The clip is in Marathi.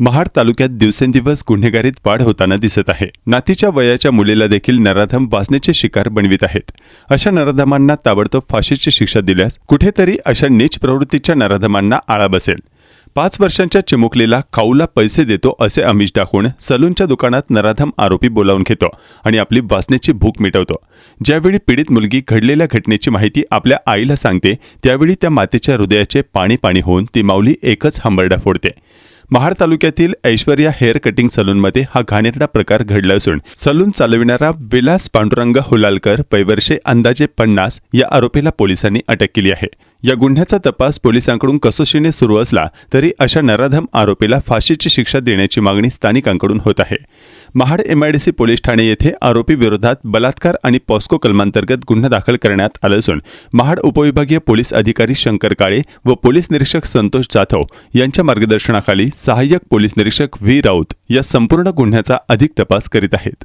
महाड तालुक्यात दिवसेंदिवस गुन्हेगारीत वाढ होताना दिसत आहे. नातीच्या वयाच्या मुलीला देखील नराधम वाचण्याचे शिकार बनवित आहेत. अशा नराधमांना ताबडतोब फाशीची शिक्षा दिल्यास कुठेतरी अशा नीच प्रवृत्तीच्या नराधमांना आळा बसेल. पाच वर्षांच्या चिमुकलीला खाऊला पैसे देतो असे आमिष दाखवून सलूनच्या दुकानात नराधम आरोपी बोलावून घेतो आणि आपली वाचण्याची भूक मिटवतो. ज्यावेळी पीडित मुलगी घडलेल्या घटनेची माहिती आपल्या आईला सांगते त्यावेळी त्या मातेच्या हृदयाचे पाणी पाणी होऊन ती माऊली एकच हंबरडा फोडते. महाड तालुक्यातील ऐश्वर्या हेअर कटिंग सलूनमध्ये हा घाणेरडा प्रकार घडला असून सलून चालविणारा विलास पांडुरंग हुलालकर पैवर्षे अंदाजे पन्नास या आरोपीला पोलिसांनी अटक केली आहे. या गुन्ह्याचा तपास पोलिसांकडून कसोशीने सुरू असला तरी अशा नराधम आरोपीला फाशीची शिक्षा देण्याची मागणी स्थानिकांकडून होत आहे. महाड एमआयडीसी पोलीस ठाणे येथे आरोपी विरोधात बलात्कार आणि पॉस्को कलमांतर्गत गुन्हा दाखल करण्यात आला असून महाड उपविभागीय पोलीस अधिकारी शंकर काळे व पोलीस निरीक्षक संतोष जाधव यांच्या मार्गदर्शनाखाली सहाय्यक पोलीस निरीक्षक व्ही. राऊत या संपूर्ण गुन्ह्याचा अधिक तपास करीत आहेत.